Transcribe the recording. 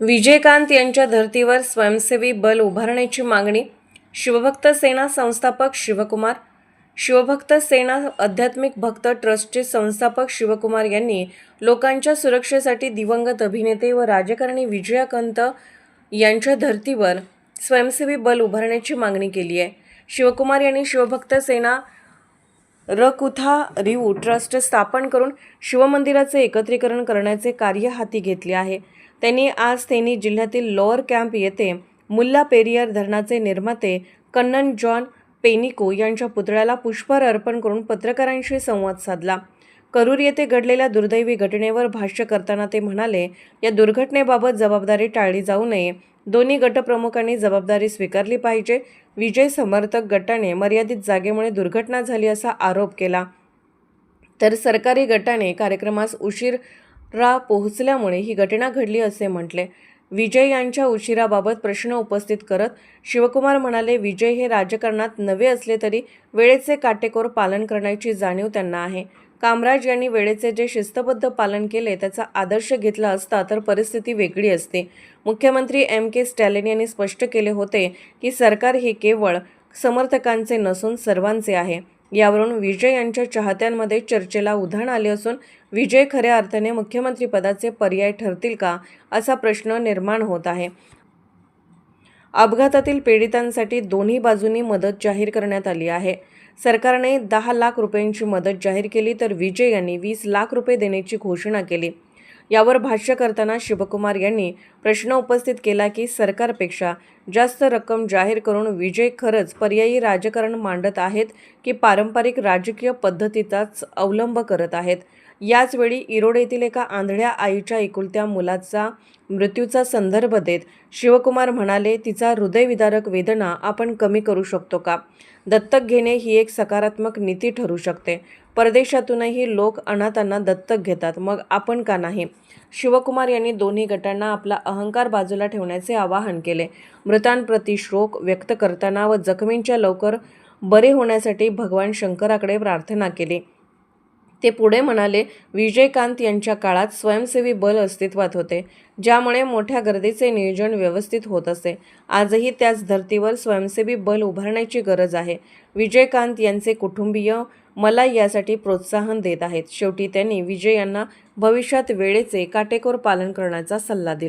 विजयकांत यांच्या धर्तीवर स्वयंसेवी बल उभारण्याची मागणी शिवभक्त सेना संस्थापक शिवकुमार शिवभक्त सेना आध्यात्मिक भक्त ट्रस्टचे संस्थापक शिवकुमार यांनी लोकांच्या सुरक्षेसाठी दिवंगत अभिनेते व राजकारणी विजयकांत यांच्या धर्तीवर स्वयंसेवी बल उभारण्याची मागणी केली आहे. शिवकुमार यांनी शिवभक्त सेना रकुथा रिवू ट्रस्ट स्थापन करून शिवमंदिराचे एकत्रीकरण करण्याचे कार्य हाती घेतले आहे. त्यांनी आज त्यांनी जिल्ह्यातील लोअर कॅम्प येथे मुल्ला पेरियर धरणाचे निर्माते कन्नन जॉन पेनिको यांच्या पुतळ्याला पुष्पहार अर्पण करून पत्रकारांशी संवाद साधला. करूर येथे घडलेल्या दुर्दैवी घटनेवर भाष्य करताना ते म्हणाले या दुर्घटनेबाबत जबाबदारी टाळली जाऊ नये. दोन्ही गटप्रमुखांनी जबाबदारी स्वीकारली पाहिजे. विजय समर्थक गटाने मर्यादित जागेमुळे दुर्घटना झाली असा आरोप केला. तर सरकारी गटाने कार्यक्रमास उशिरा पोहोचल्यामुळे ही घटना घडली असे म्हटले. विजय यांच्या उशिराबाबत प्रश्न उपस्थित करत शिवकुमार म्हणाले विजय हे राजकारणात नवे असले तरी वेळेचे काटेकोर पालन करण्याची जाणीव त्यांना आहे. कामराज यांनी वेळेचे जे शिस्तबद्ध पालन केले त्याचा आदर्श घेतला असता तर परिस्थिती वेगळी असते. मुख्यमंत्री एम के स्टॅलिन यांनी स्पष्ट केले होते की सरकार हे केवळ समर्थकांचे नसून सर्वांचे आहे. यावरून विजय यांच्या चाहत्यांमध्ये चर्चेला उधाण आले असून विजय खऱ्या अर्थाने मुख्यमंत्रीपदाचे पर्याय ठरतील का असा प्रश्न निर्माण होत आहे. अपघातातील पीडितांसाठी दोन्ही बाजूंनी मदत जाहीर करण्यात आली आहे. सरकारने दहा लाख रुपयांची मदत जाहीर केली तर विजय यांनी वीस लाख रुपये देण्याची घोषणा केली. यावर भाष्य करताना शिवकुमार यांनी प्रश्न उपस्थित केला की सरकारपेक्षा जास्त रक्कम जाहीर करून विजय खरंच पर्यायी राजकारण मांडत आहेत की पारंपरिक राजकीय पद्धतीचाच अवलंब करत आहेत? याचवेळी इरोड येथील एका आंधळ्या आईच्या एकुलत्या मुलाचा मृत्यूचा संदर्भ देत शिवकुमार म्हणाले तिचा हृदयविदारक वेदना आपण कमी करू शकतो का? दत्तक घेणे ही एक सकारात्मक नीती ठरू शकते. परदेशातूनही लोक अनाथांना दत्तक घेतात मग आपण का नाही? शिवकुमार यांनी दोन्ही गटांना आपला अहंकार बाजूला ठेवण्याचे आवाहन केले. मृतांप्रती शोक व्यक्त करताना व जखमींच्या लवकर बरे होण्यासाठी भगवान शंकराकडे प्रार्थना केली. ते पुढे म्हणाले विजयकांत यांच्या काळात स्वयंसेवी बल अस्तित्वात होते ज्यामुळे मोठ्या गर्दीचे नियोजन व्यवस्थित होत असे. आजही त्याच धर्तीवर स्वयंसेवी बल उभारण्याची गरज आहे. विजयकांत यांचे कुटुंबीय मला यासाठी प्रोत्साहन देत आहेत. शेवटी त्यांनी विजय यांना भविष्यात वेळेचे काटेकोर पालन करण्याचा सल्ला दिला.